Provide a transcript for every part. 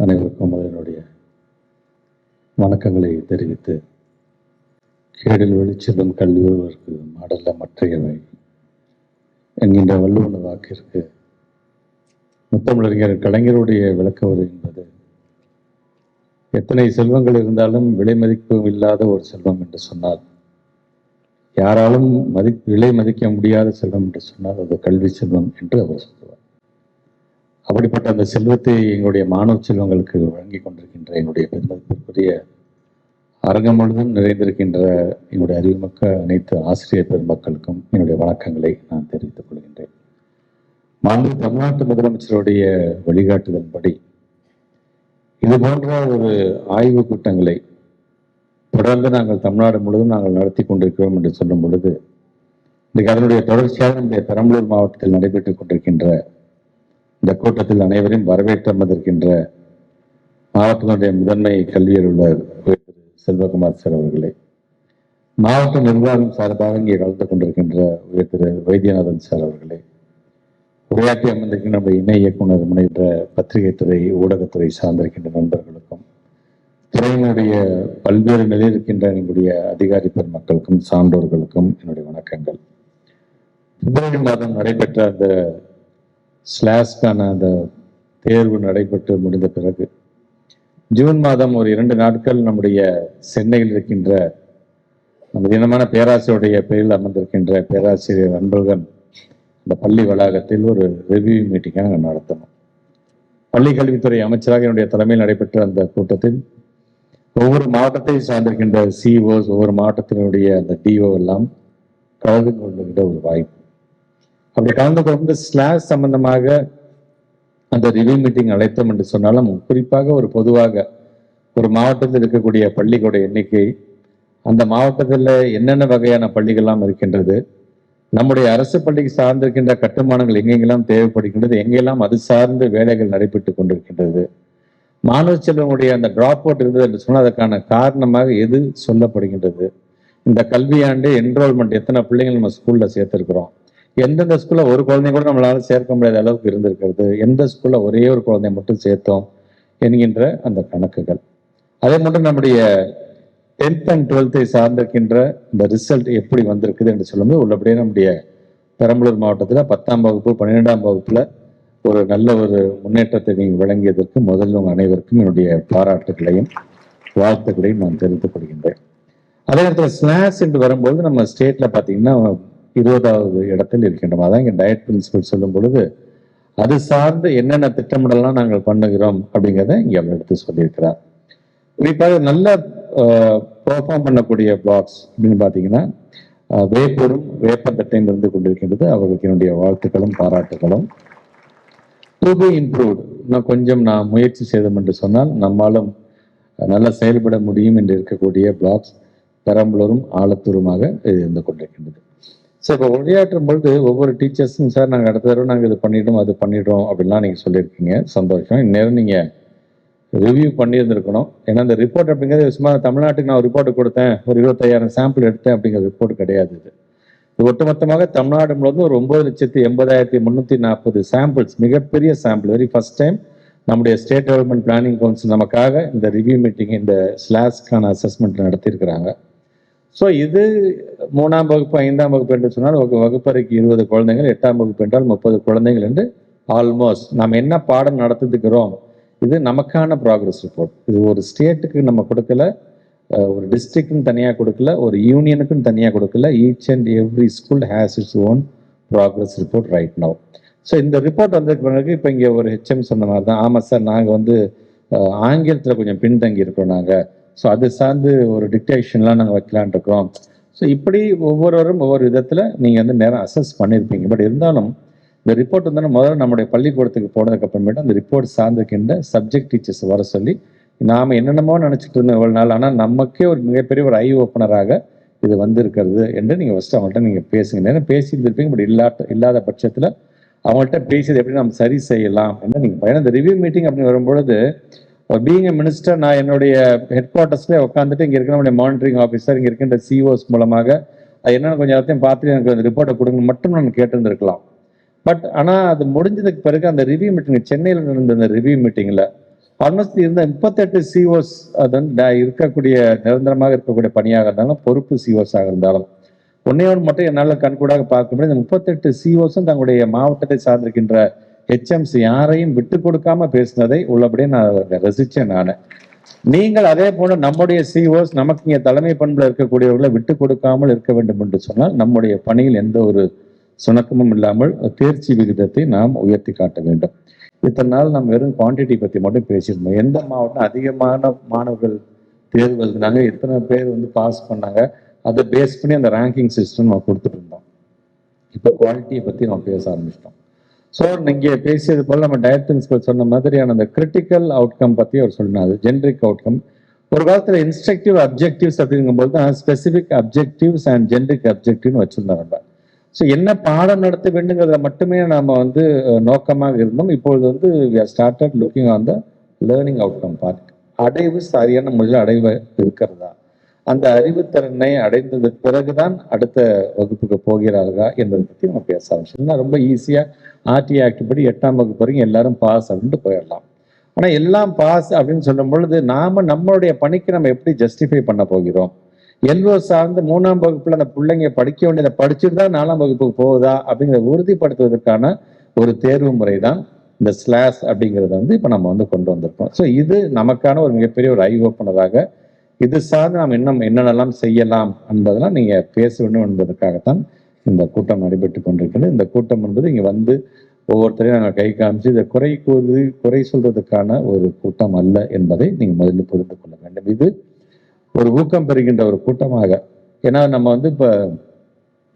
அனைவருக்கும் அதனுடைய வணக்கங்களை தெரிவித்து கேடில் வெளிச்செல்லும் கல்வியோருக்கு மாடல்ல மற்றையவை. என்கின்ற வள்ளுவன வாக்கிற்கு முத்தமிழறிஞர் கலைஞருடைய விளக்கவுரை என்பது எத்தனை செல்வங்கள் இருந்தாலும் விலை மதிப்பு இல்லாத ஒரு செல்வம் என்று சொன்னால் யாராலும் மதி விலை மதிக்க முடியாத செல்வம் என்று சொன்னால் அது கல்வி செல்வம் என்று அவர் சொல்லுவார். அப்படிப்பட்ட அந்த செல்வத்தை எங்களுடைய மாணவ செல்வங்களுக்கு வழங்கி கொண்டிருக்கின்ற என்னுடைய பெருமதிப்பிற்குரிய அரங்கம் முழுவதும் நிறைந்திருக்கின்ற என்னுடைய அறிவுமிக்க அனைத்து ஆசிரியர் பெருமக்களுக்கும் என்னுடைய வணக்கங்களை நான் தெரிவித்துக் கொள்கின்றேன். மாண்பு தமிழ்நாட்டு முதலமைச்சருடைய வழிகாட்டுதல்படி இது போன்ற ஒரு ஆய்வு கூட்டங்களை தொடர்ந்து நாங்கள் தமிழ்நாடு முழுவதும் நாங்கள் நடத்தி கொண்டிருக்கிறோம் என்று சொல்லும் பொழுது இன்றைக்கு அதனுடைய தொடர்ச்சியாக நம்முடைய பெரம்பலூர் மாவட்டத்தில் நடைபெற்றுக் கொண்டிருக்கின்ற இந்த கூட்டத்தில் அனைவரையும் வரவேற்று அமர்ந்திருக்கின்ற மாவட்டத்தினுடைய முதன்மை கல்வியில் உள்ள திரு செல்வகுமார் சார் அவர்களே மாவட்ட நிர்வாகம் சார்பாக இங்கே கலந்து கொண்டிருக்கின்ற உயர் திரு வைத்தியநாதன் சார் அவர்களே உரையாற்றி அமர்ந்திருக்கின்ற நம்முடைய இணை இயக்குனர் முனைகின்ற பத்திரிகை துறை ஊடகத்துறை சார்ந்திருக்கின்ற நண்பர்களுக்கும் துறையினுடைய பல்வேறு நிலையில் இருக்கின்ற எங்களுடைய அதிகாரி பெருமக்களுக்கும் சான்றோர்களுக்கும் என்னுடைய வணக்கங்கள். பிப்ரவரி மாதம் நடைபெற்ற அந்த ஸ்லாஸ்க்கான அந்த தேர்வு நடைபெற்று முடிந்த பிறகு ஜூன் மாதம் ஒரு இரண்டு நாட்கள் நம்முடைய சென்னையில் இருக்கின்ற நம்ம தினமான பேராசிரியருடைய பெயரில் அமர்ந்திருக்கின்ற பேராசிரியர் அன்பழகன் அந்த பள்ளி வளாகத்தில் ஒரு ரிவ்யூ மீட்டிங்கை நாங்கள் நடத்தணும். பள்ளி கல்வித்துறை அமைச்சராக என்னுடைய தலைமையில் நடைபெற்ற அந்த கூட்டத்தில் ஒவ்வொரு மாவட்டத்தை சார்ந்திருக்கின்ற சிஓஸ் ஒவ்வொரு மாவட்டத்தினுடைய அந்த டிஓ எல்லாம் கலந்து கொள்ளுகின்ற ஒரு வாய்ப்பு. அப்படி கலந்து கொண்டு ஸ்லாஷ் சம்பந்தமாக அந்த ரிவ்யூ மீட்டிங் அழைத்தோம் என்று சொன்னாலும் குறிப்பாக ஒரு பொதுவாக ஒரு மாவட்டத்தில் இருக்கக்கூடிய பள்ளிகளுடைய எண்ணிக்கை அந்த மாவட்டத்தில் என்னென்ன வகையான பள்ளிகள்லாம் இருக்கின்றது நம்முடைய அரசு பள்ளிக்கு சார்ந்திருக்கின்ற கட்டுமானங்கள் எங்கெங்கெல்லாம் தேவைப்படுகின்றது எங்கெல்லாம் அது சார்ந்து வேலைகள் நடைபெற்று கொண்டிருக்கின்றது. மாணவ செல்வனுடைய அந்த டிராப் அவுட் இருந்தது என்று சொன்னால் அதற்கான காரணமாக எது சொல்லப்படுகின்றது? இந்த கல்வியாண்டு என்ரோல்மெண்ட் எத்தனை பிள்ளைங்கள் நம்ம ஸ்கூல்ல சேர்த்திருக்கிறோம்? எந்தெந்த ஸ்கூல்ல ஒரு குழந்தைய கூட நம்மளால சேர்க்க முடியாத அளவுக்கு இருந்திருக்கிறது. எந்த ஸ்கூல்ல ஒரே ஒரு குழந்தைய மட்டும் சேர்த்தோம் என்கின்ற அந்த கணக்குகள். அதே மட்டும் நம்முடைய டென்த் அண்ட் டுவெல்த்தை சார்ந்திருக்கின்ற இந்த ரிசல்ட் எப்படி வந்திருக்குது என்று சொல்லும்போது உள்ளபடியே நம்முடைய பெரம்பலூர் மாவட்டத்தில் பத்தாம் வகுப்பு பன்னிரெண்டாம் வகுப்பில் ஒரு நல்ல ஒரு முன்னேற்றத்தை நீங்கள் வழங்கியதற்கு முதல்ல உங்கள் அனைவருக்கும் என்னுடைய பாராட்டுகளையும் வாழ்த்துக்களையும் நான் தெரிந்து கொள்கின்றேன். அதே நேரத்தில் ஸ்லாஸ் என்று வரும்போது நம்ம ஸ்டேட்டில் பார்த்தீங்கன்னா இருபதாவது இடத்தில் இருக்கின்றோம். அதான் இங்கே டயட் பிரின்சிபல் சொல்லும் பொழுது அது சார்ந்து என்னென்ன திட்டமிடலாம் நாங்கள் பண்ணுகிறோம் அப்படிங்கிறத இங்கே அவர் எடுத்து சொல்லியிருக்கிறார். குறிப்பாக நல்ல பெர்ஃபார்ம் பண்ணக்கூடிய பிளாக்ஸ் அப்படின்னு பார்த்தீங்கன்னா வேப்பூரும் வேப்பந்தட்டையும் இருந்து கொண்டிருக்கின்றது. அவர்களுக்கு என்னுடைய வாழ்த்துக்களும் பாராட்டுகளும். டு பி இம்ப்ரூவ்டு இன்னும் கொஞ்சம் நான் முயற்சி செய்தோம் என்று சொன்னால் நம்மாலும் நல்லா செயல்பட முடியும் என்று இருக்கக்கூடிய பிளாக்ஸ் பெரம்பலூரும் ஆலத்தூருமாக இது இருந்து கொண்டிருக்கின்றது. சார் இப்போ உரையாற்றும் பொழுது ஒவ்வொரு டீச்சர்ஸும் சார் நாங்கள் அடுத்த தடவை நாங்கள் இது பண்ணிட்டோம் அது பண்ணிட்டோம் அப்படின்லாம் நீங்கள் சொல்லியிருக்கீங்க. சந்தோஷம். இந்நேரம் நீங்கள் ரிவ்யூ பண்ணியிருந்திருக்கணும். ஏன்னா இந்த ரிப்போர்ட் அப்படிங்கிறது சும்மா தமிழ்நாட்டுக்கு நான் ரிப்போர்ட் கொடுத்தேன் ஒரு இருபத்தையாயிரம் சாம்பிள் எடுத்தேன் அப்படிங்கிற ரிப்போர்ட் கிடையாது இது. இது ஒட்டுமொத்தமாக தமிழ்நாடு முழுவதும் ஒரு ஒன்பது லட்சத்தி எண்பதாயிரத்தி முந்நூற்றி நாற்பது சாம்பிள்ஸ் மிகப்பெரிய சாம்பிள் வெரி ஃபர்ஸ்ட் டைம் நம்முடைய ஸ்டேட் டெவலப்மெண்ட் பிளானிங் கவுன்சில் நமக்காக இந்த ரிவ்யூ மீட்டிங் இந்த ஸ்லாஸ்க்கான அசஸ்மெண்ட் நடத்தியிருக்கிறாங்க. ஸோ இது மூணாம் வகுப்பு ஐந்தாம் வகுப்பு என்று சொன்னால் ஒரு வகுப்பறைக்கு இருபது குழந்தைகள் எட்டாம் வகுப்பு என்றால் முப்பது குழந்தைகள் என்று ஆல்மோஸ்ட் நாம் என்ன பாடம் நடத்துக்கிறோம் இது நமக்கான ப்ராக்ரஸ் ரிப்போர்ட் இது ஒரு ஸ்டேட்டுக்கு நம்ம கொடுக்கல ஒரு டிஸ்ட்ரிக்ட்னு தனியாக கொடுக்கல ஒரு யூனியனுக்குன்னு தனியாக கொடுக்கல each and every school has its own progress report right now so இந்த ரிப்போர்ட் வந்ததுக்கு பிறகு இப்போ இங்கே ஒரு ஹெச்எம் சொன்ன மாதிரி தான் ஆமாம் சார் நாங்கள் வந்து ஆங்கிலத்தில் கொஞ்சம் பின்தங்கி இருக்கோம் நாங்கள் ஸோ அது சார்ந்து ஒரு டிக்டேஷன்லாம் நாங்கள் வைக்கலான் இருக்கிறோம் ஸோ இப்படி ஒவ்வொருவரும் ஒவ்வொரு விதத்தில் நீங்கள் வந்து நேரம் அசஸ் பண்ணியிருப்பீங்க பட் இருந்தாலும் இந்த ரிப்போர்ட் வந்து முதல்ல நம்முடைய பள்ளிக்கூடத்துக்கு போனதுக்கு அப்புறமேட்டு அந்த ரிப்போர்ட் சார்ந்துக்கின்ற சப்ஜெக்ட் டீச்சர்ஸ் வர சொல்லி நாம் என்னென்னமோ நினச்சிட்டு இருந்தோம் இவ்வளோ நாள் ஆனால் நமக்கே ஒரு மிகப்பெரிய ஒரு ஐ ஓப்பனராக இது வந்திருக்கிறது என்று நீங்கள் ஃபஸ்ட்டு அவங்கள்ட்ட நீங்கள் பேசுங்க. ஏன்னா பேசியிருந்திருப்பீங்க பட் இல்லாத இல்லாத பட்சத்தில் அவங்கள்ட்ட பேசியது எப்படி நம்ம சரி செய்யலாம் என்ன நீங்கள் ஏன்னா இந்த ரிவ்யூ மீட்டிங் அப்படின்னு வரும்பொழுது பீங் எ மினிஸ்டர் நான் என்னுடைய ஹெட் குவார்ட்டர்ஸ்லேயே உட்காந்துட்டு இங்கே இருக்கிற மானிட்டரிங் ஆஃபீஸர் இங்கே இருக்கின்ற சிஓஸ் மூலமாக அது என்னென்ன கொஞ்சம் எல்லாத்தையும் பார்த்துட்டு எனக்கு அந்த ரிப்போர்ட்டை கொடுங்க மட்டும் நான் கேட்டிருந்திருக்கலாம். பட் ஆனால் அது முடிஞ்சதுக்கு பிறகு அந்த ரிவ்யூ மீட்டிங் சென்னையில் நடந்த அந்த ரிவ்யூ மீட்டிங்கில் ஆல்மோஸ்ட் இருந்த முப்பத்தெட்டு சிஓஸ் அது வந்து இருக்கக்கூடிய நிரந்தரமாக இருக்கக்கூடிய பணியாக இருந்தாலும் பொறுப்பு சிஓஸாக இருந்தாலும். ஒன்னே ஒன்று மட்டும் என்னால் கண்கூடாக பார்க்க முடியும். இந்த முப்பத்தெட்டு சிஓஸும் தங்களுடைய மாவட்டத்தை சார்ந்திருக்கின்ற ஹெச்எம்சி யாரையும் விட்டு கொடுக்காம பேசினதை உள்ளபடியே நான் ரசித்தேன் நான். நீங்கள் அதே போல நம்முடைய சிஓஸ் நமக்கு இங்கே தலைமை பண்பில் இருக்கக்கூடியவர்களை விட்டு கொடுக்காமல் இருக்க வேண்டும் என்று சொன்னால் நம்முடைய பணியில் எந்த ஒரு சுணக்கமும் இல்லாமல் தேர்ச்சி விகிதத்தை நாம் உயர்த்தி காட்ட வேண்டும். இத்தனை நாள் நம்ம வெறும் குவான்டிட்டி பற்றி மட்டும் பேசியிருந்தோம். எந்த மாவட்டம் அதிகமான மாணவர்கள் தேர்வு எழுதினாங்க எத்தனை பேர் வந்து பாஸ் பண்ணாங்க அதை பேஸ் பண்ணி அந்த ரேங்கிங் சிஸ்டம் நம்ம கொடுத்துட்டு இருந்தோம். இப்போ குவாலிட்டியை பற்றி நம்ம பேச ஆரம்பிச்சிட்டோம். ஸோ இங்கே பேசியது போல நம்ம டயட் பிரின்சிபல் சொன்ன மாதிரியான அந்த கிரிட்டிக்கல் அவுட்கம் பத்தி அவர் சொன்னார். ஜென்ரிக் அவுட்கம் ஒரு காலத்துல இன்ஸ்ட்ரக்டிவ் அப்ஜெக்டிவ்ஸ் அப்படிங்கும்போது தான் ஸ்பெசிஃபிக் அப்ஜெக்டிவ்ஸ் அண்ட் ஜென்ரிக் அப்ஜெக்டிவ்னு வச்சிருந்தாங்க ஸோ என்ன பாடம் நடத்த வேண்டுங்கிறத மட்டுமே நாம வந்து நோக்கமாக இருந்தோம். இப்பொழுது வந்து started looking on the learning outcome part அடைவு சரியான முறையில் அடைவு இருக்கிறதா? அந்த அறிவுத்திறனை அடைந்தது பிறகுதான் அடுத்த வகுப்புக்கு போகிறார்களா என்பதை பத்தி நம்ம பேச ஆரம்பிச்சோம். ரொம்ப ஈஸியாக ஆர்டி ஆக்ட் படி எட்டாம் வகுப்பு வரைக்கும் எல்லாரும் பாஸ் அப்படின்ட்டு போயிடலாம். ஆனால் எல்லாம் பாஸ் அப்படின்னு சொல்லும் பொழுது நாம நம்மளுடைய பணிக்கு நம்ம எப்படி ஜஸ்டிஃபை பண்ண போகிறோம்? எல்ஓ சார்ந்து மூணாம் வகுப்பில் அந்த பிள்ளைங்க படிக்க வேண்டியதை படிச்சுட்டு தான் நாலாம் வகுப்புக்கு போகுதா? அப்படிங்கிறத உறுதிப்படுத்துவதற்கான ஒரு தேர்வு முறை தான் இந்த ஸ்லாஸ் அப்படிங்கிறத வந்து இப்போ நம்ம வந்து கொண்டு வந்திருக்கோம். ஸோ இது நமக்கான ஒரு மிகப்பெரிய ஒரு ஐ ஓப்பனராக இது சார்ந்து நாம் இன்னும் என்னென்னலாம் செய்யலாம் என்பதெல்லாம் நீங்கள் பேச வேண்டும் என்பதற்காகத்தான் இந்த கூட்டம் நடைபெற்று கொண்டிருக்கிறது இந்த கூட்டம் என்பது இங்கே வந்து ஒவ்வொருத்தரையும் நாங்கள் கை காமிச்சு இதை குறை கூறு குறை சொல்றதுக்கான ஒரு கூட்டம் அல்ல என்பதை நீங்கள் முதல்ல புரிந்து கொள்ள வேண்டும். இது ஒரு ஊக்கம் பெறுகின்ற ஒரு கூட்டமாக. ஏன்னா நம்ம வந்து இப்போ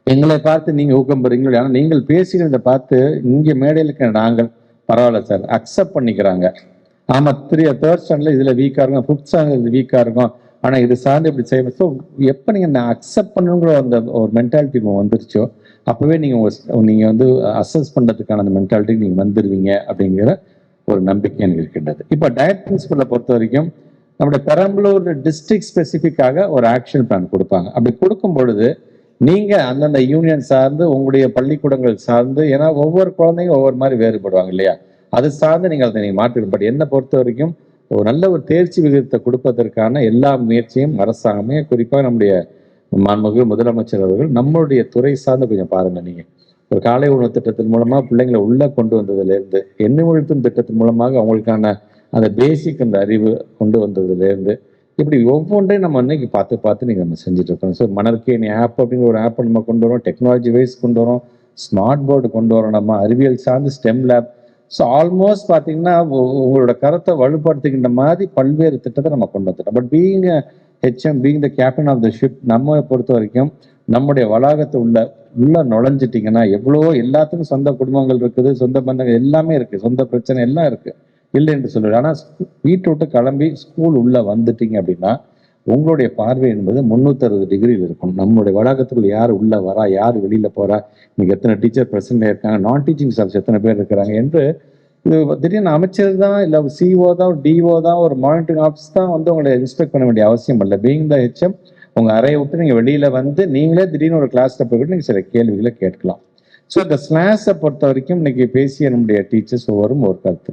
எங்களை பார்த்து நீங்கள் ஊக்கம் பெறுங்களோ ஆனால் நீங்கள் பேசுகிறத பார்த்து இங்கே மேடையில் இருக்கிற நாங்கள் பரவாயில்ல சார் அக்செப்ட் பண்ணிக்கிறாங்க. ஆமாம் த்ரீ தேர்ட் ஸ்டாண்டர்ட்ல இதில் வீக்காக இருக்கும் ஃபிஃப்த் ஸ்டாண்டர்ட் இது இருக்கும். ஆனா இது சார்ந்து இப்படி செய்ய ஸோ எப்போ நீங்க நான் அக்செப்ட் பண்ணுங்கிற அந்த ஒரு மென்டாலிட்டி வந்துருச்சோ அப்பவே நீங்க நீங்கள் நீங்க வந்து அசஸ் பண்றதுக்கான அந்த மென்டாலிட்டி நீங்க வந்துருவீங்க அப்படிங்கிற ஒரு நம்பிக்கை எனக்கு இருக்கின்றது. இப்போ டயட் பிரின்சிபலை பொறுத்த வரைக்கும் நம்முடைய பெரம்பலூர் டிஸ்ட்ரிக்ட் ஸ்பெசிஃபிக்காக ஒரு ஆக்ஷன் பிளான் கொடுப்பாங்க. அப்படி கொடுக்கும் பொழுது நீங்க அந்தந்த யூனியன் சார்ந்து உங்களுடைய பள்ளிக்கூடங்கள் சார்ந்து ஏன்னா ஒவ்வொரு குழந்தைங்க ஒவ்வொரு மாதிரி வேறுபடுவாங்க இல்லையா? அது சார்ந்து நீங்கள் அதை நீங்கள் மாற்றிடும். பட் என்னை பொறுத்த வரைக்கும் ஒரு நல்ல ஒரு தேர்ச்சி விகிதத்தை கொடுப்பதற்கான எல்லா முயற்சியும் அரசாங்கமே குறிப்பாக நம்முடைய மாண்புமிகு முதலமைச்சர் அவர்கள் நம்மளுடைய துறை சார்ந்து கொஞ்சம் பாருங்க நீங்க. ஒரு காலை உணவு திட்டத்தின் மூலமா பிள்ளைங்களை உள்ள கொண்டு வந்ததுலேருந்து எண்ணெய் உழுத்தும் திட்டத்தின் மூலமாக அவங்களுக்கான அந்த பேசிக் அந்த அறிவு கொண்டு வந்ததுலேருந்து இப்படி ஒவ்வொன்றையும் நம்ம இன்னைக்கு பார்த்து பார்த்து நீங்கள் நம்ம செஞ்சுட்டு இருக்கோம். ஸோ மணற்கேணி ஆப் அப்படிங்கிற ஒரு ஆப்பை நம்ம கொண்டு வரோம் டெக்னாலஜி வைஸ் கொண்டு வரோம் ஸ்மார்ட் போர்டு கொண்டு வரோம் நம்ம அறிவியல் சார்ந்து ஸ்டெம் லேப் ஸோ ஆல்மோஸ்ட் பார்த்தீங்கன்னா உங்களோட கருத்தை வலுப்படுத்துகின்ற மாதிரி பல்வேறு திட்டத்தை நம்ம கொண்டு வந்துட்டோம். But being HM being the captain of the ship நம்ம பொறுத்த வரைக்கும் நம்முடைய வளாகத்தை உள்ள உள்ள நுழைஞ்சிட்டிங்கன்னா எவ்வளோ எல்லாத்துக்கும் சொந்த குடும்பங்கள் இருக்குது சொந்த பந்தங்கள் எல்லாமே இருக்குது சொந்த பிரச்சனை எல்லாம் இருக்குது இல்லை என்று சொல்லுவேன் ஆனால் வீட்டை விட்டு கிளம்பி ஸ்கூல் உள்ளே வந்துட்டீங்க அப்படின்னா உங்களுடைய பார்வை என்பது முந்நூற்றி அறுபது டிகிரியில் இருக்கும். நம்மளுடைய வளாகத்துக்குள்ள யார் உள்ள வரா யார் வெளியில போறா இன்னைக்கு எத்தனை டீச்சர் பிரசன்ட் இருக்காங்க நான் டீச்சிங் ஸ்டாஃப்ஸ் எத்தனை பேர் இருக்கிறாங்க என்று இது திடீர்னு அமைச்சர் தான் இல்லை சிஓ தான் டிஓ தான் ஒரு மானிட்டரிங் ஆஃபீஸ் தான் வந்து உங்களை இன்ஸ்பெக்ட் பண்ண வேண்டிய அவசியம் இல்லை. பீங் த ஹெச்எம் உங்கள் அறையை விட்டு நீங்கள் வெளியில் வந்து நீங்களே திடீர்னு ஒரு கிளாஸில் போய்கிட்டு நீங்கள் சில கேள்விகளை கேட்கலாம். ஸோ இந்த ஸ்லாஸை பொறுத்த வரைக்கும் இன்னைக்கு பேசிய நம்முடைய டீச்சர்ஸ் ஒவ்வொரும் ஒரு கருத்து.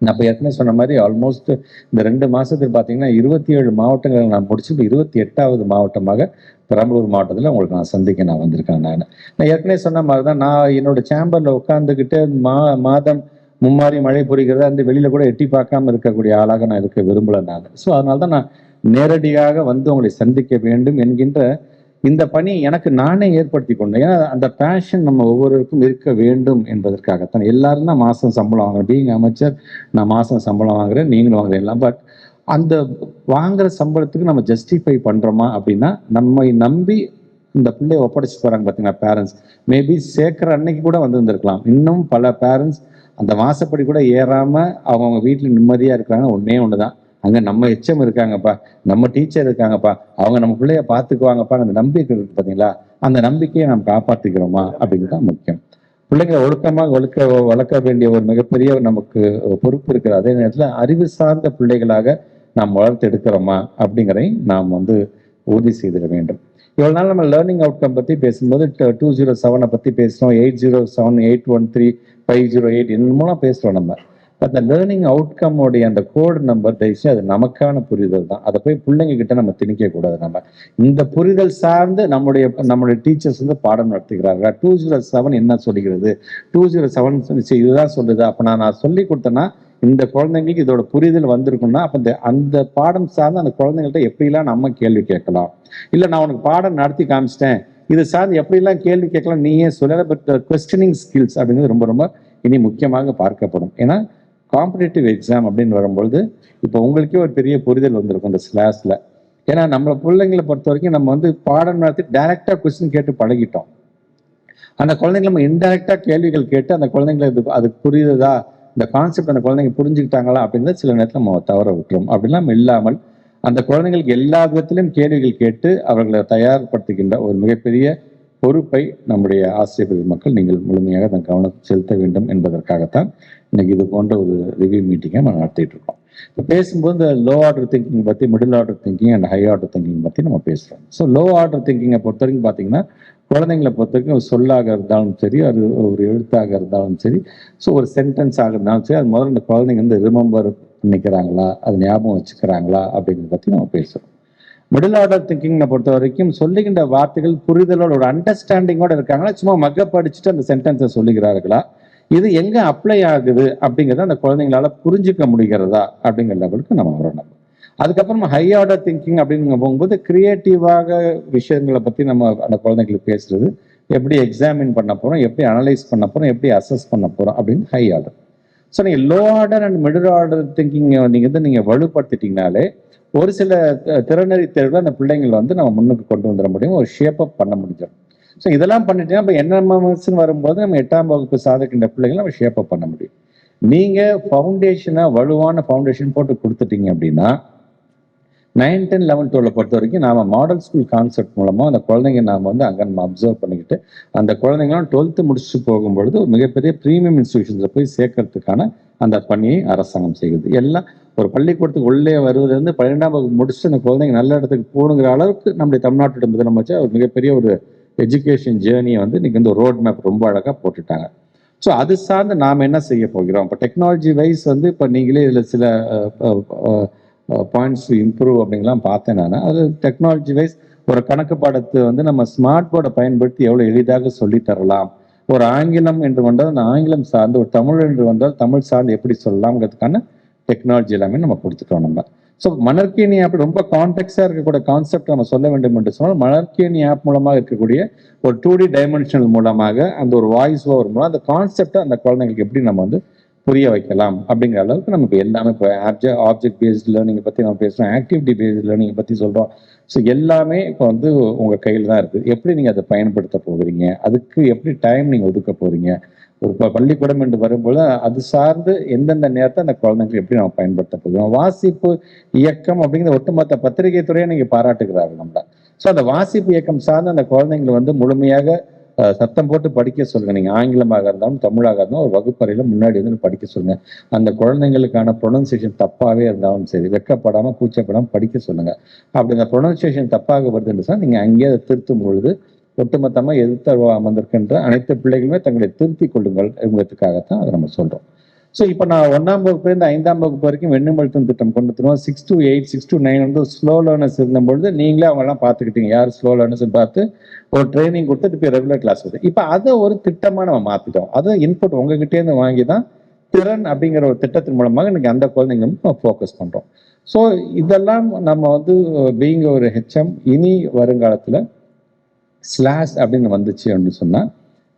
நான் இப்போ ஏற்கனவே சொன்ன மாதிரி ஆல்மோஸ்ட் இந்த ரெண்டு மாதத்துக்கு பார்த்தீங்கன்னா இருபத்தி ஏழு மாவட்டங்களை நான் முடிச்சு இப்போ இருபத்தி எட்டாவது மாவட்டமாக பெரம்பலூர் மாவட்டத்தில் உங்களுக்கு நான் சந்திக்க நான் வந்திருக்கேன் நான். நான் ஏற்கனவே சொன்ன மாதிரி தான் நான் என்னோட சேம்பரில் உட்காந்துக்கிட்டு மா மாதம் மும்மாரி மழை பொறிக்கிறத அந்த வெளியில் கூட எட்டி பார்க்காம இருக்கக்கூடிய ஆளாக நான் இருக்க விரும்பல நான். ஸோ அதனால தான் நான் நேரடியாக வந்து உங்களை சந்திக்க வேண்டும் என்கின்ற இந்த பணி எனக்கு நானே ஏற்படுத்தி கொண்டேன் ஏன்னா அந்த பேஷன் நம்ம ஒவ்வொருவருக்கும் இருக்க வேண்டும் என்பதற்காகத்தான். எல்லாரும் தான் மாதம் சம்பளம் வாங்குறேன் பீங் அமைச்சர் நான் மாதம் சம்பளம் வாங்குறேன் நீங்களும் வாங்குறேன் எல்லாம் பட் அந்த வாங்குற சம்பளத்துக்கு நம்ம ஜஸ்டிஃபை பண்ணுறோமா அப்படின்னா நம்மை நம்பி இந்த பிள்ளைய ஒப்படைச்சிட்டு வராங்க பார்த்தீங்கன்னா பேரண்ட்ஸ் மேபி சேர்க்குற அன்னைக்கு கூட வந்து இருந்திருக்கலாம் இன்னும் பல பேரண்ட்ஸ் அந்த மாசப்படி கூட ஏறாமல் அவங்கவுங்க வீட்டில் நிம்மதியாக இருக்கிறாங்க ஒன்றே ஒன்று தான் அங்க நம்ம எச்சம் இருக்காங்கப்பா நம்ம டீச்சர் இருக்காங்கப்பா அவங்க நம்ம பிள்ளைய பாத்துக்குவாங்கப்பா அந்த நம்பிக்கை இருக்கு பாத்தீங்களா அந்த நம்பிக்கையை நாம் காப்பாத்திக்கிறோமா அப்படிங்கிறது தான் முக்கியம். பிள்ளைங்களை ஒழுக்கமாக ஒழுக்க வளர்க்க வேண்டிய ஒரு மிகப்பெரிய நமக்கு பொறுப்பு இருக்கிற அதே நேரத்துல அறிவு சார்ந்த பிள்ளைகளாக நாம் வளர்த்து எடுக்கிறோமா அப்படிங்கிறதையும் நாம் வந்து உறுதி செய்திட வேண்டும். இவ்வளவு நாள் நம்ம லேர்னிங் அவுட்கம் பத்தி பேசும்போது டூ ஜீரோ செவனை பத்தி பேசுறோம் eight zero seven eight one three five zero eight மூலம் பேசுறோம் நம்ம. அந்த லேர்னிங் அவுட்கம்மோடைய அந்த கோடு நம்பர் தயவுசெய்து அது நமக்கான புரிதல் தான். அதை போய் பிள்ளைங்க கிட்ட நம்ம திணிக்க கூடாது நம்ம. இந்த புரிதல் சார்ந்து நம்முடைய நம்முடைய டீச்சர்ஸ் வந்து பாடம் நடத்துகிறார்கள். டூ ஜீரோ செவன் என்ன சொல்லுகிறது டூ ஜீரோ செவன் இதுதான் சொல்லுது. அப்போ நான் நான் சொல்லி கொடுத்தேன்னா இந்த குழந்தைங்களுக்கு இதோட புரிதல் வந்திருக்கும்னா அப்போ இந்த அந்த பாடம் சார்ந்து அந்த குழந்தைங்கள்ட்ட எப்படிலாம் நம்ம கேள்வி கேட்கலாம்? இல்லை நான் உனக்கு பாடம் நடத்தி காமிச்சிட்டேன். இது சார்ந்து எப்படிலாம் கேள்வி கேட்கலாம் நீயே சொல்லலை. பட் கொஸ்டினிங் ஸ்கில்ஸ் அப்படிங்கிறது ரொம்ப ரொம்ப இனி முக்கியமாக பார்க்கப்படும். ஏன்னா காம்படிட்டிவ் எக்ஸாம் அப்படின்னு வரும்பொழுது இப்போ உங்களுக்கே ஒரு பெரிய புரிதல் வந்திருக்கும் இந்த ஸ்லாஸ்ல ஏன்னா நம்ம பிள்ளைங்களை பொறுத்த வரைக்கும் நம்ம வந்து பாடம் நடத்தி டைரக்டா கொஸ்டின் கேட்டு பழகிட்டோம். அந்த குழந்தைங்களை நம்ம இன்டெரக்டாக கேள்விகள் கேட்டு அந்த குழந்தைங்களை இது அதுக்கு புரியுதா? இந்த கான்செப்ட் அந்த குழந்தைங்க புரிஞ்சுக்கிட்டாங்களா? அப்படின்னு சில நேரத்தில் நம்ம தவற விட்டுரும். அப்படிலாம் இல்லாமல் அந்த குழந்தைங்களுக்கு எல்லா விதத்திலும் கேள்விகள் கேட்டு அவர்களை தயார்படுத்துகின்ற ஒரு மிகப்பெரிய பொறுப்பை நம்முடைய ஆசிரியர் மக்கள் நீங்கள் முழுமையாக தன் கவனம் செலுத்த வேண்டும் என்பதற்காகத்தான் இன்னைக்கு இது போன்ற ஒரு ரிவ்யூ மீட்டிங்கை நம்ம நடத்திட்டு இருக்கோம். இப்போ பேசும்போது இந்த லோ ஆர்டர் திங்கிங் பற்றி middle order thinking and high order thinking பற்றி நம்ம பேசுகிறோம் ஸோ லோ ஆர்டர் திங்கிங்கை பொறுத்த வரைக்கும் பார்த்தீங்கன்னா குழந்தைங்களை பொறுத்த வரைக்கும் ஒரு சொல்லாக இருந்தாலும் சரி அது ஒரு எழுத்தாக இருந்தாலும் சரி ஸோ ஒரு சென்டென்ஸ் ஆக இருந்தாலும் சரி அது முதல்ல இந்த குழந்தைங்க வந்து ரிமெம்பர் பண்ணிக்கிறாங்களா அது ஞாபகம் வச்சுக்கிறாங்களா? அப்படிங்கிறத பற்றி நம்ம பேசுகிறோம் மிடில் ஆர்டர் திங்கிங்கை பொறுத்த வரைக்கும் சொல்லுகின்ற வார்த்தைகள் புரிதலோட ஒரு அண்டர்ஸ்டாண்டிங்கோட இருக்காங்களா? சும்மா மக்க படிச்சுட்டு அந்த சென்டென்ஸை சொல்லுகிறார்களா? இது எங்க அப்ளை ஆகுது அப்படிங்கிறத அந்த குழந்தைங்களால புரிஞ்சுக்க முடிகிறதா? அப்படிங்கிற லெவலுக்கு நம்ம வரணும். அதுக்கப்புறம் ஹை ஆர்டர் திங்கிங் அப்படின்னு போகும்போது கிரியேட்டிவாக விஷயங்களை பத்தி நம்ம அந்த குழந்தைங்களுக்கு பேசுறது எப்படி எக்ஸாமின் பண்ண போறோம் எப்படி அனலைஸ் பண்ண போறோம் எப்படி அசஸ் பண்ண போறோம் அப்படின்னு ஹை ஆர்டர் ஸோ நீங்கள் low order and middle order thinking நீங்கள் வந்து நீங்கள் வலுப்படுத்திட்டீங்கனாலே ஒரு சில த- திறனறி தேர்வில் அந்த பிள்ளைங்களை வந்து நம்ம முன்னுக்கு கொண்டு வந்துட முடியும். ஒரு ஷேப் அப் பண்ண முடியும் ஸோ இதெல்லாம் பண்ணிட்டீங்கன்னா இப்போ என்எம்எம்எஸ்ன்னு வரும்போது நம்ம எட்டாம் வகுப்பு சாதிக்கின்ற பிள்ளைங்களை நம்ம ஷேப் அப் பண்ண முடியும். நீங்கள் ஃபவுண்டேஷனை வலுவான ஃபவுண்டேஷன் போட்டு கொடுத்துட்டீங்க அப்படின்னா நைன் டென் லெவன் டுவெல் பொறுத்த வரைக்கும் நாம மாடல் ஸ்கூல் கான்செப்ட் மூலமா அந்த குழந்தைங்க நாம வந்து அங்கே நம்ம அப்சர்வ் பண்ணிக்கிட்டு அந்த குழந்தைங்களாம் டுவெல்த்து முடிச்சுட்டு போகும்பொழுது ஒரு மிகப்பெரிய ப்ரீமியம் இன்ஸ்டிடியூஷன்ஸில் போய் சேர்க்கறதுக்கான அந்த பணியை அரசாங்கம் செய்கிறது எல்லாம் ஒரு பள்ளிக்கூடத்துக்கு உள்ளே வருவதுலேருந்து பன்னிரெண்டாம் வகுப்பு முடிச்சுட்டு அந்த குழந்தைங்க நல்ல இடத்துக்கு போகணுங்கிற அளவுக்கு நம்முடைய தமிழ்நாட்டோட முதலமைச்சர் ஒரு மிகப்பெரிய ஒரு எஜுகேஷன் ஜேர்னியை வந்து இன்றைக்கி வந்து ரோட் மேப் ரொம்ப அழகாக போட்டுட்டாங்க. ஸோ அது சார்ந்து நாம் என்ன செய்ய போகிறோம்? இப்போ டெக்னாலஜி வைஸ் வந்து இப்போ நீங்களே இதில் சில பாயிண்ட்ஸ் இம்ப்ரூவ் அப்படிங்கலாம் பார்த்தேன் நான். அது டெக்னாலஜி வைஸ் ஒரு கணக்கு பாடத்தை வந்து நம்ம ஸ்மார்ட் போர்டை பயன்படுத்தி எவ்வளோ எளிதாக சொல்லி தரலாம். ஒரு ஆங்கிலம் என்று வந்தால் அந்த ஆங்கிலம் சார்ந்து ஒரு தமிழ் என்று வந்தால் தமிழ் சார்ந்து எப்படி சொல்லலாம்ங்கிறதுக்கான டெக்னாலஜி எல்லாமே நம்ம கொடுத்துட்டோம் நம்ம. ஸோ மணற்கேணி ஆப் ரொம்ப கான்டெக்ஸாக இருக்கக்கூடிய கான்செப்ட் நம்ம சொல்ல வேண்டும் என்று சொன்னால் மணற்கேணி ஆப் மூலமாக இருக்கக்கூடிய ஒரு டூ டி டைமென்ஷனல் மூலமாக அந்த ஒரு வாய்ஸ் ஓவர் மூலம் அந்த கான்செப்டை அந்த குழந்தைங்களுக்கு எப்படி நம்ம வந்து புரிய வைக்கலாம் அப்படிங்கிற அளவுக்கு நமக்கு எல்லாமே இப்போ ஆப்ஜெக்ட் ஆப்ஜெக்ட் பேஸ்ட் லேர்னிங்கை பற்றி நம்ம பேசுகிறோம் ஆக்டிவிட்டி பேஸ்ட் லேர்னிங்கை பற்றி சொல்கிறோம் ஸோ எல்லாமே இப்போ வந்து உங்கள் கையில் தான் இருக்குது எப்படி நீங்கள் அதை பயன்படுத்த போகிறீங்க? அதுக்கு எப்படி டைம் நீங்கள் ஒதுக்க போகிறீங்க ஒரு இப்போ பள்ளிக்கூடம் என்று வரும்போது அது சார்ந்து எந்தெந்த நேரத்தை அந்த குழந்தைங்களுக்கு எப்படி நம்ம பயன்படுத்த போகிறோம்? வாசிப்பு இயக்கம் அப்படிங்கிற ஒட்டுமொத்த பத்திரிகை துறையை நீங்கள் பாராட்டுகிறார்கள் நம்மள. ஸோ அந்த வாசிப்பு இயக்கம் சார்ந்து அந்த குழந்தைங்களை வந்து முழுமையாக சத்தம் போட்டு படிக்க சொல்லுங்க. நீங்க ஆங்கிலமாக இருந்தாலும் தமிழாக இருந்தாலும் ஒரு வகுப்பறையில முன்னாடி வந்து படிக்க சொல்லுங்க. அந்த குழந்தைங்களுக்கான ப்ரொனன்சியேஷன் தப்பாவே இருந்தாலும் சரி வெக்கப்படாம கூச்சப்படாம படிக்க சொல்லுங்க. அப்படி அந்த ப்ரொனன்சியேஷன் தப்பாக வருதுன்னு சொன்னா நீங்க அங்கேயே அதை திருத்தும் பொழுது ஒட்டுமொத்தமா எதிர்த்து அமர்ந்திருக்கின்ற அனைத்து பிள்ளைகளுமே தங்களை திருத்திக் கொள்ளுங்கள் என்பதற்காகத்தான் அதை நம்ம சொல்றோம். ஸோ இப்போ நான் ஒன்றாம் வகுப்புலேருந்து ஐந்தாம் வகுப்பு வரைக்கும் வெண்ணுமழுத்தம் திட்டம் கொண்டு வந்துருவோம். Six to eight six to nine வந்து ஸ்லோ லேர்னர்ஸ் இருந்தபொழுது நீங்களே அவங்கெல்லாம் பார்த்துக்கிட்டீங்க. யார் ஸ்லோ லேர்னர்ஸ் பார்த்து ஒரு ட்ரைனிங் கொடுத்து இப்போ ரெகுலர் கிளாஸ் வருது. இப்போ அதை ஒரு திட்டமாக நம்ம மாற்றிட்டோம் அதை இன்புட் உங்ககிட்டேருந்து வாங்கி தான் திறன் அப்படிங்கிற ஒரு திட்டத்தின் மூலமாக எனக்கு அந்த குழந்தைங்களும் ஃபோக்கஸ் பண்ணுறோம் ஸோ இதெல்லாம் நம்ம வந்து பீங்க ஒரு ஹெச்எம் இனி வருங்காலத்தில் ஸ்லாஷ் அப்படின்னு வந்துச்சு அப்படின்னு சொன்னால்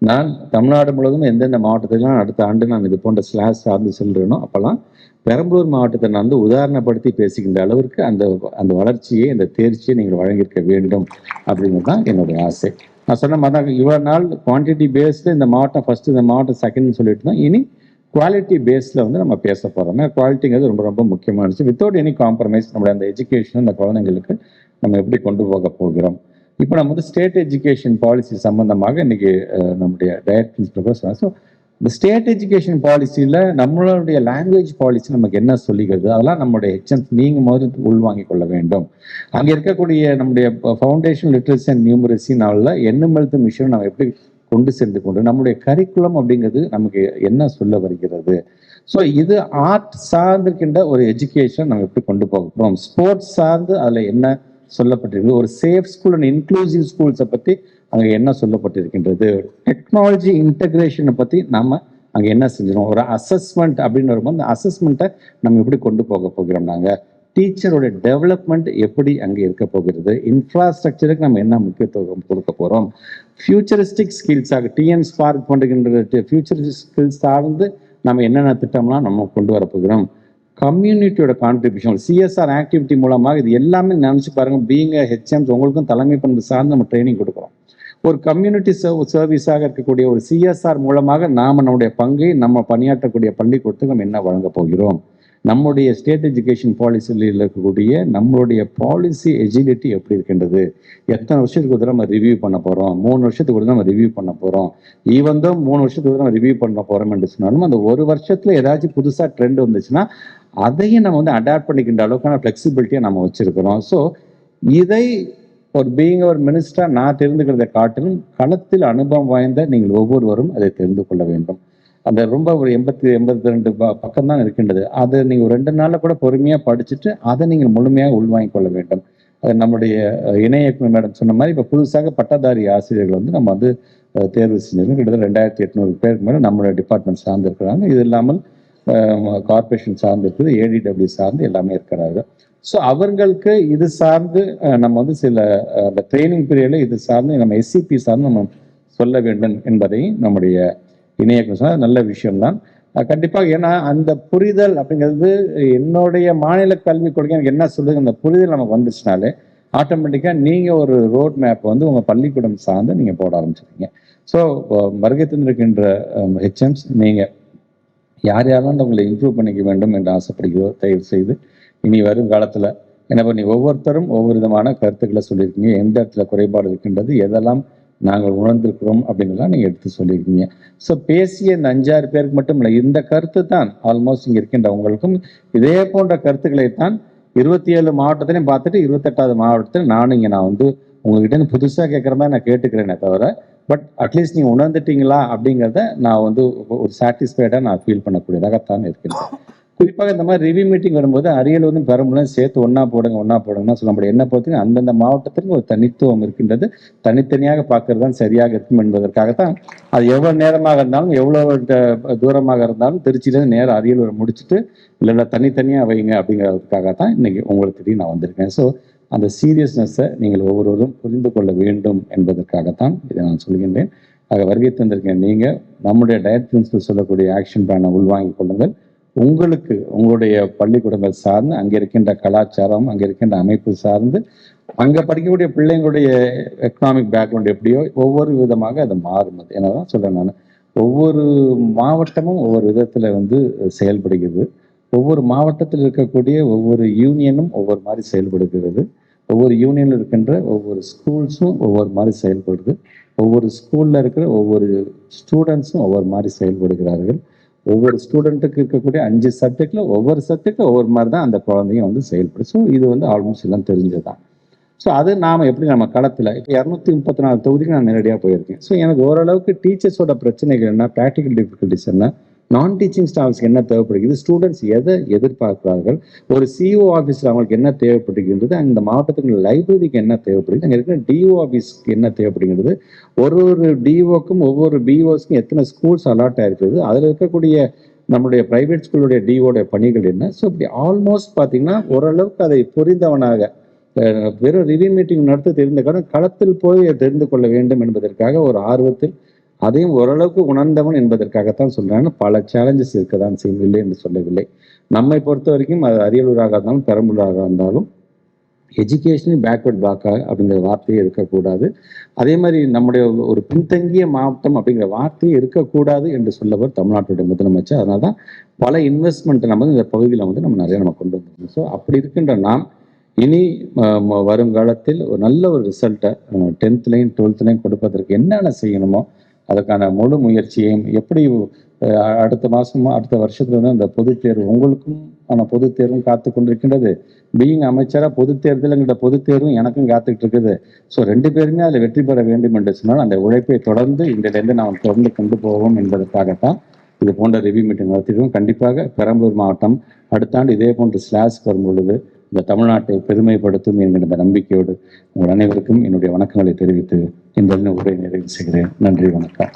நான் தமிழ்நாடு முழுவதும் எந்தெந்த மாவட்டத்திலாம் அடுத்த ஆண்டு நான் இது போன்ற ஸ்லாஷ் சார்ந்து செல்றேனோ அப்போல்லாம் பெரம்பலூர் மாவட்டத்தை நான் வந்து உதாரணப்படுத்தி பேசுகின்ற அளவிற்கு அந்த அந்த வளர்ச்சியை அந்த தேர்ச்சியை நீங்கள் வழங்கியிருக்க வேண்டும் அப்படிங்கிறது தான் என்னுடைய ஆசை. நான் சொன்ன மாதிரி தான் இவ்வளோ நாள் குவான்டிட்டி பேஸ்டு இந்த மாவட்டம் ஃபஸ்ட்டு இந்த மாவட்டம் செகண்ட்னு சொல்லிட்டு தான் இனி குவாலிட்டி பேஸில் வந்து நம்ம பேச போகிறோம் குவாலிட்டிங்கிறது ரொம்ப ரொம்ப முக்கியமானது. வித்தவுட் எனி காம்ப்ரமைஸ் நம்மளுடைய அந்த எஜுகேஷன் அந்த குழந்தைங்களுக்கு நம்ம எப்படி கொண்டு போக போகிறோம்? இப்போ நம்ம வந்து ஸ்டேட் எஜுகேஷன் பாலிசி சம்பந்தமாக இன்னைக்கு நம்முடைய டயட் பிரின்சிபல் ஸோ இந்த ஸ்டேட் எஜுகேஷன் பாலிசியில் நம்மளுடைய லாங்குவேஜ் பாலிசி நமக்கு என்ன சொல்லிக்கிறது அதெல்லாம் நம்மளுடைய ஹெச்எம்ஸ் நீங்கள் முதல்ல உள்வாங்கிக் கொள்ள வேண்டும். அங்கே இருக்கக்கூடிய நம்முடைய ஃபவுண்டேஷன் லிட்ரஸி அண்ட் நியூமரசி நாளில் எண்ணும் எழுத்து மிஷன் நம்ம எப்படி கொண்டு சேர்ந்து கொண்டு நம்முடைய கரிக்குலம் அப்படிங்கிறது நமக்கு என்ன சொல்ல வருகிறது? ஸோ இது ஆர்ட் சார்ந்திருக்கின்ற ஒரு எஜுகேஷன் நம்ம எப்படி கொண்டு போக போகிறோம்? ஸ்போர்ட்ஸ் சார்ந்து அதில் என்ன சொல்லப்பட்டிருக்கு ஒரு சேஃப் ஸ்கூல் அண்ட் இன்க்ளூசிவ் ஸ்கூல்ஸை பற்றி அங்கே என்ன சொல்லப்பட்டிருக்கின்றது? டெக்னாலஜி இன்டகிரேஷனை பற்றி நாம் அங்கே என்ன செஞ்சிடும் ஒரு அசஸ்மெண்ட் அப்படின்னு வரும்போது அந்த அசஸ்மெண்ட்டை நம்ம எப்படி கொண்டு போக போகிறோம் நாங்கள் டீச்சரோட டெவலப்மெண்ட் எப்படி அங்கே இருக்க போகிறது? இன்ஃப்ராஸ்ட்ரக்சருக்கு நம்ம என்ன முக்கியத்துவம் கொடுக்க போகிறோம் ஃபியூச்சரிஸ்டிக் ஸ்கில்ஸாக டிஎன் ஸ்பார்க் பண்ணுகின்ற ஃபியூச்சரிஸ்டிக் ஸ்கில்ஸ் சார்ந்து நம்ம என்னென்ன திட்டம்லாம் நம்ம கொண்டு வர போகிறோம்? கம்யூனிட்டியோட கான்ட்ரிபியூஷன் சிஎஸ்ஆர் ஆக்டிவிட்டி மூலமாக இது எல்லாமே நினச்சி பாருங்கள் பீங்க ஹெச்எம்ஸ் உங்களுக்கும் தலைமை பண்பு சார்ந்து நம்ம ட்ரைனிங் கொடுக்குறோம். ஒரு கம்யூனிட்டி சர்வீஸாக இருக்கக்கூடிய ஒரு சிஎஸ்ஆர் மூலமாக நாம் நம்முடைய பங்கை நம்ம பணியாற்றக்கூடிய பள்ளிக்கூடத்துக்கு நம்ம என்ன வழங்க போகிறோம்? நம்முடைய ஸ்டேட் எஜுகேஷன் பாலிசியில் இருக்கக்கூடிய நம்மளுடைய பாலிசி எஜிலிட்டி எப்படி இருக்கின்றது? எத்தனை வருஷத்துக்கு ஒரு தடவை நம்ம ரிவ்யூ பண்ண போகிறோம் மூணு வருஷத்துக்கு ஒரு நம்ம ரிவ்யூ பண்ண போகிறோம் ஈவன் தான் மூணு வருஷத்துக்கு ஒரு நம்ம ரிவ்யூ பண்ண போகிறோம் என்று சொன்னாலும் அந்த ஒரு வருஷத்தில் ஏதாச்சும் புதுசாக ட்ரெண்ட் வந்துச்சுன்னா அதையும் நம்ம வந்து அடாப்ட் பண்ணிக்கின்ற அளவுக்கான ஃப்ளெக்சிபிலிட்டியை நம்ம வச்சிருக்கிறோம். ஸோ இதை ஒரு பீயிங் ஒரு மினிஸ்டரா நான் தெரிந்துக்கிறதை காட்டிலும் களத்தில் அனுபவம் வாய்ந்த நீங்கள் ஒவ்வொருவரும் அதை தெரிந்து கொள்ள வேண்டும். அந்த ரொம்ப ஒரு எண்பத்தி எண்பத்தி ரெண்டு பக்கம் தான் இருக்கின்றது. அதை நீங்கள் ஒரு ரெண்டு நாளில் கூட பொறுமையாக படிச்சுட்டு அதை நீங்கள் முழுமையாக உள்வாங்கிக் கொள்ள வேண்டும். அது நம்முடைய அஹ், இணை இயக்குனர் மேடம் சொன்ன மாதிரி இப்போ புதுசாக பட்டதாரி ஆசிரியர்கள் வந்து நம்ம வந்து தேர்வு செஞ்சிருக்கோம். கிட்டத்தட்ட ரெண்டாயிரத்தி எட்நூறு பேருக்கு மேலே நம்மளுடைய டிபார்ட்மெண்ட் சார்ந்திருக்கிறாங்க. இது இல்லாமல் கார்பரேஷன் சார்ந்து இருக்குது ஏடிடபிள்யூ சார்ந்து எல்லாமே இருக்கிறார்கள். ஸோ அவங்களுக்கு இது சார்ந்து நம்ம வந்து சில அந்த ட்ரைனிங் பீரியடில் இது சார்ந்து நம்ம எஸ்சிபி சார்ந்து நம்ம சொல்ல வேண்டும் என்பதை நம்முடைய இணையக்கம் சொன்னால் நல்ல விஷயம்தான். கண்டிப்பாக ஏன்னா அந்த புரிதல் அப்படிங்கிறது என்னுடைய மாநில கல்விக் கொள்கை எனக்கு என்ன சொல்லுது அந்த புரிதல் நமக்கு வந்துச்சுனாலே ஆட்டோமேட்டிக்காக நீங்கள் ஒரு ரோட் மேப் வந்து உங்கள் பள்ளிக்கூடம் சார்ந்து நீங்கள் போட ஆரம்பிச்சிருக்கீங்க. ஸோ வருகை தந்திருக்கின்ற ஹெச்எம்ஸ் நீங்கள் யார் யாரெல்லாம் உங்களை இம்ப்ரூவ் பண்ணிக்க வேண்டும் என்று ஆசைப்படுகிறோம் தயவு செய்து இனி வரும் காலத்தில் என்ன பண்ணி ஒவ்வொருத்தரும் ஒவ்வொரு விதமான கருத்துக்களை சொல்லியிருக்கீங்க. எந்த இடத்துல குறைபாடு இருக்கின்றது எதெல்லாம் நாங்கள் உணர்ந்திருக்கிறோம் அப்படிங்கிறதெல்லாம் நீங்கள் எடுத்து சொல்லியிருக்கீங்க. ஸோ பேசிய இந்த அஞ்சாறு பேருக்கு மட்டும் இல்லை இந்த கருத்து தான் ஆல்மோஸ்ட் இங்கே இருக்கின்ற உங்களுக்கும். இதே போன்ற கருத்துக்களை தான் இருபத்தி ஏழு மாவட்டத்திலையும் பார்த்துட்டு இருபத்தெட்டாவது மாவட்டத்தில் நானும் இங்கே நான் வந்து உங்ககிட்ட இருந்து புதுசாக கேட்குற மாதிரி நான் கேட்டுக்கிறேனே தவிர பட் அட்லீஸ்ட் நீங்கள் உணர்ந்துட்டீங்களா அப்படிங்கிறத நான் வந்து ஒரு சாட்டிஸ்ஃபைடாக நான் ஃபீல் பண்ணக்கூடியதாகத்தான் இருக்கிறேன் குறிப்பாக இந்த மாதிரி ரிவ்யூ மீட்டிங் வரும்போது அரியலூரும் பெரம்பலூரும் சேர்த்து ஒன்றா போடுங்க ஒன்றா போடுங்கன்னா சொல்ல முடியும் என்ன பொறுத்தவரைக்கும் அந்தந்த மாவட்டத்திற்கு ஒரு தனித்துவம் இருக்கின்றது. தனித்தனியாக பார்க்கறது தான் சரியாக இருக்கும் என்பதற்காகத்தான். அது எவ்வளோ நேரமாக இருந்தாலும் எவ்வளோ தூரமாக இருந்தாலும் திருச்சியிலேருந்து நேரம் அரியலூரை முடிச்சுட்டு இல்லை தனித்தனியாக வைங்க அப்படிங்கிறதுக்காக தான் இன்னைக்கு உங்களுக்கு தேடி நான் வந்திருக்கேன். ஸோ அந்த சீரியஸ்னஸை நீங்கள் ஒவ்வொருவரும் புரிந்து கொள்ள வேண்டும் என்பதற்காகத்தான் இதை நான் சொல்கின்றேன். ஆக வருகை தந்திருக்கேன் நீங்கள் நம்முடைய டயட் பிரின்சிபல் சொல்லக்கூடிய ஆக்ஷன் பிளானை உள்வாங்கிக் கொள்ளுங்கள். உங்களுக்கு உங்களுடைய பள்ளிக்கூடங்கள் சார்ந்து அங்கே இருக்கின்ற கலாச்சாரம் அங்கே இருக்கின்ற அமைப்பு சார்ந்து அங்கே படிக்கக்கூடிய பிள்ளைங்களுடைய எக்கனாமிக் பேக்ரவுண்ட் எப்படியோ ஒவ்வொரு விதமாக அது மாறும். அது என்னதான் சொல்கிறேன் நான். ஒவ்வொரு மாவட்டமும் ஒவ்வொரு விதத்தில் வந்து செயல்படுகிறது. ஒவ்வொரு மாவட்டத்தில் இருக்கக்கூடிய ஒவ்வொரு யூனியனும் ஒவ்வொரு மாதிரி செயல்படுகிறது. ஒவ்வொரு யூனியனில் இருக்கின்ற ஒவ்வொரு ஸ்கூல்ஸும் ஒவ்வொரு மாதிரி செயல்படுது. ஒவ்வொரு ஸ்கூலில் இருக்கிற ஒவ்வொரு ஸ்டூடெண்ட்ஸும் ஒவ்வொரு மாதிரி செயல்படுகிறார்கள். ஒவ்வொரு ஸ்டூடெண்ட்டுக்கு இருக்கக்கூடிய அஞ்சு சப்ஜெக்டில் ஒவ்வொரு சப்ஜெக்டில் ஒவ்வொரு மாதிரி தான் அந்த குழந்தையும் வந்து செயல்படும் ஸோ இது வந்து ஆல்மோஸ்ட் எல்லாம் தெரிஞ்சது தான் ஸோ அது நாம் எப்படி நம்ம களத்தில் இப்போ இரநூத்தி முப்பத்தி நாலு தொகுதிக்கு நான் நேரடியாக போயிருக்கேன். ஸோ எனக்கு ஓரளவுக்கு டீச்சர்ஸோட பிரச்சனைகள் என்ன ப்ராக்டிக்கல் டிஃபிகல்ட்டிஸ் என்ன நான் டீச்சிங் ஸ்டாஃப்ஸ்க்கு என்ன தேவைப்படுகிறது? ஸ்டூடெண்ட்ஸ் எதை எதிர்பார்க்கிறார்கள்? ஒரு சிஓ ஆஃபீஸில் அவங்களுக்கு என்ன தேவைப்படுகின்றது? அந்த மாவட்டத்துக்கு லைப்ரரிக்கு என்ன தேவைப்படுகிறது? அங்கே இருக்கிற டிஓ ஆஃபீஸ்க்கு என்ன தேவைப்படுகின்றது? ஒரு ஒரு டிஓக்கும் ஒவ்வொரு பிஓஸ்க்கும் எத்தனை ஸ்கூல்ஸ் அலாட் ஆயிருக்குது அதில் இருக்கக்கூடிய நம்மளுடைய பிரைவேட் ஸ்கூலுடைய டிஓடைய பணிகள் என்ன? ஸோ இப்படி ஆல்மோஸ்ட் பார்த்தீங்கன்னா ஓரளவுக்கு அதை புரிந்தவனாக வெறும் ரிவ்யூ மீட்டிங் நடத்த தெரிந்த காரணம் களத்தில் போய் தெரிந்து கொள்ள வேண்டும் என்பதற்காக ஒரு ஆர்வத்தில் அதையும் ஓரளவுக்கு உணர்ந்தவன் என்பதற்காகத்தான் சொல்றேன். பல சேலஞ்சஸ் இருக்க தான் செய்யும். இல்லை என்று சொல்லவில்லை. நம்மை பொறுத்த வரைக்கும் அது அரியலூராக இருந்தாலும் பெரம்பலூராக இருந்தாலும் எஜுகேஷன் பேக்வர்ட் பிளாக்காக அப்படிங்கிற வார்த்தையே இருக்கக்கூடாது. அதே மாதிரி நம்முடைய ஒரு பின்தங்கிய மாவட்டம் அப்படிங்கிற வார்த்தையே இருக்கக்கூடாது என்று சொல்லவர் தமிழ்நாட்டுடைய முதலமைச்சர். அதனால தான் பல இன்வெஸ்ட்மெண்ட் நம்ம வந்து இந்த பகுதியில் வந்து நம்ம நிறைய நம்ம கொண்டு வந்திருக்கோம். ஸோ அப்படி இருக்கின்ற நாம் இனி ம- வருங்காலத்தில் ஒரு நல்ல ஒரு ரிசல்ட்டை டென்த்லையும் டுவெல்த்லையும் கொடுப்பதற்கு என்னென்ன செய்யணுமோ அதுக்கான முழு முயற்சியையும் எப்படி அடுத்த மாசமா அடுத்த வருஷத்துல வந்து அந்த பொதுத் தேர்வு உங்களுக்கும் ஆன பொதுத் தேர்வும் காத்து கொண்டிருக்கின்றது. பீயிங் அமைச்சரா பொதுத் தேர்தலுங்கிற பொதுத் தேர்வும் எனக்கும் காத்துக்கிட்டு இருக்குது. ஸோ ரெண்டு பேருமே அதில் வெற்றி பெற வேண்டும் என்று சொன்னால் அந்த உழைப்பை தொடர்ந்து இன்றிலிருந்து நாம் தொடர்ந்து கொண்டு போவோம் என்பதற்காகத்தான் இது போன்ற ரிவ்யூ மீட்டிங் நடத்திடுவோம் கண்டிப்பாக பெரம்பலூர் மாவட்டம் அடுத்த ஆண்டு இதே போன்ற ஸ்லாஸ் வரும் பொழுது இந்த தமிழ்நாட்டை பெருமைப்படுத்தும் என்கிற இந்த நம்பிக்கையோடு உங்கள் அனைவருக்கும் என்னுடைய வணக்கங்களை தெரிவித்து இந்த உரை நிறைவு செய்கிறேன். நன்றி வணக்கம்.